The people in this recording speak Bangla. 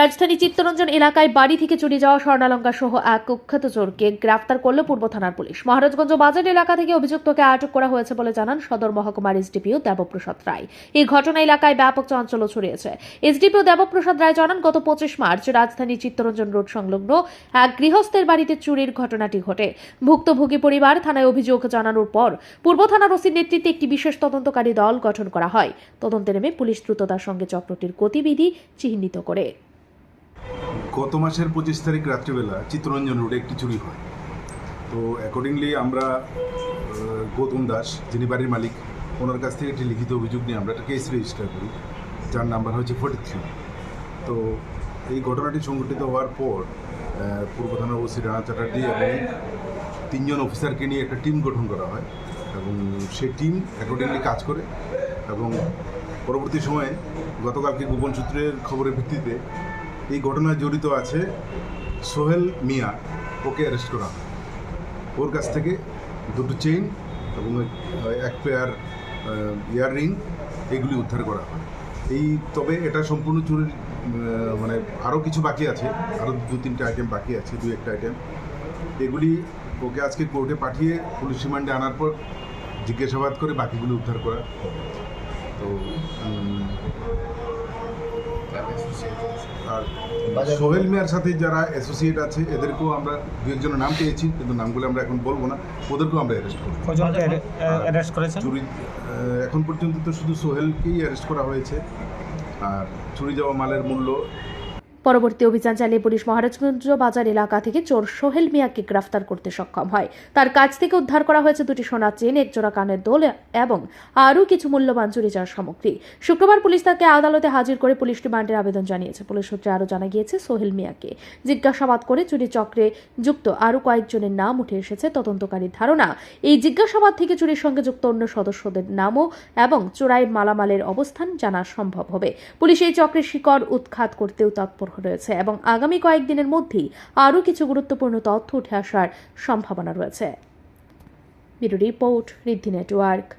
রাজধানী চিত্তরঞ্জন এলাকায় বাড়ি থেকে চুরি যাওয়া স্বর্ণালঙ্কা সহ এক কুখ্যাত চোরকে গ্রেফতার করল পূর্ব থানার পুলিশ। মহারাজগঞ্জ বাজার এলাকা থেকে অভিযুক্তকে আটক করা হয়েছে বলে জানান সদর মহকুমার এসডিপিও দেবপ্রসাদ রায়। এই ঘটনা এলাকায় ব্যাপক চাঞ্চল্য ছড়িয়েছে। এসডিপিও দেবপ্রসাদ রায় জানান, গত পঁচিশ মার্চ রাজধানী চিত্তরঞ্জন রোড সংলগ্ন এক গৃহস্থের বাড়িতে চুরির ঘটনাটি ঘটে। ভুক্তভোগী পরিবার থানায় অভিযোগ জানানোর পর পূর্ব থানার ওসির নেতৃত্বে একটি বিশেষ তদন্তকারী দল গঠন করা হয়। তদন্তে নেমে পুলিশ দ্রুততার সঙ্গে চক্রটির গতিবিধি চিহ্নিত করে। গত মাসের পঁচিশ তারিখ রাত্রিবেলা চিত্তরঞ্জন রোডে একটি চুরি হয়। তো অ্যাকর্ডিংলি আমরা গৌতম দাস, যিনি বাড়ির মালিক, ওনার কাছ থেকে একটি লিখিত অভিযোগ নিয়ে আমরা একটা কেস রেজিস্টার করি, যার নাম্বার হচ্ছে ফোর্টি থ্রি তো এই ঘটনাটি সংঘটিত হওয়ার পর পূর্ব থানার ওসি রানা চ্যাটার্জি এবং তিনজন অফিসারকে নিয়ে একটা টিম গঠন করা হয় এবং সেই টিম অ্যাকর্ডিংলি কাজ করে এবং পরবর্তী সময়ে গতকালকে গোপন সূত্রের খবরের ভিত্তিতে এই ঘটনায় জড়িত আছে সোহেল মিয়া। ওকে অ্যারেস্ট করা ওর কাছ থেকে দুটো চেইন এবং এক পেয়ার ইয়াররিং এগুলি উদ্ধার করা হয়। এই, তবে এটা সম্পূর্ণ চুরির মানে আরও কিছু বাকি আছে। আরও দু, তিনটে আইটেম বাকি আছে দু একটা আইটেম এগুলি ওকে আজকে কোর্টে পাঠিয়ে পুলিশ রিমান্ডে আনার পর জিজ্ঞাসাবাদ করে বাকিগুলি উদ্ধার করা। তো আর সোহেল মিয়ার সাথে যারা অ্যাসোসিয়েট আছে এদেরকেও আমরা দু একজনের নাম পেয়েছি কিন্তু নামগুলো আমরা এখন বলব না। ওদেরকেও আমরা অ্যারেস্ট করব। চুরি এখন পর্যন্ত তো শুধু সোহেলকেই অ্যারেস্ট করা হয়েছে। আর চুরি যাওয়া মালের মূল্য পরবর্তী অভিযান চালিয়ে পুলিশ মহারাজগঞ্জ বাজার এলাকা থেকে চোর সোহেল মিয়াকে গ্রেফতার করতে সক্ষম হয়। তার কাছ থেকে উদ্ধার করা হয়েছে দুটি সোনার চেন, একজোড়া কানের দোল এবং আরও কিছু মূল্যবান চুরি যাওয়ার সামগ্রী। শুক্রবার পুলিশ তাকে আদালতে হাজির করে পুলিশ রিমান্ডের আবেদন জানিয়েছে। পুলিশ সূত্রে আরও জানা গিয়েছে, সোহেল মিয়াকে জিজ্ঞাসাবাদ করে চুরি চক্রে যুক্ত আরও কয়েকজনের নাম উঠে এসেছে। তদন্তকারীর ধারণা, এই জিজ্ঞাসাবাদ থেকে চুরির সঙ্গে যুক্ত অন্য সদস্যদের নামও এবং চোরাই মালামালের অবস্থান জানা সম্ভব হবে। পুলিশ এই চক্রের শিকড় উৎখাত করতেও তৎপর রয়েছে এবং আগামী কয়েকদিনের মধ্যেই আরও কিছু গুরুত্বপূর্ণ তথ্য উঠে আসার সম্ভাবনা রয়েছে। Report, Riddhi network.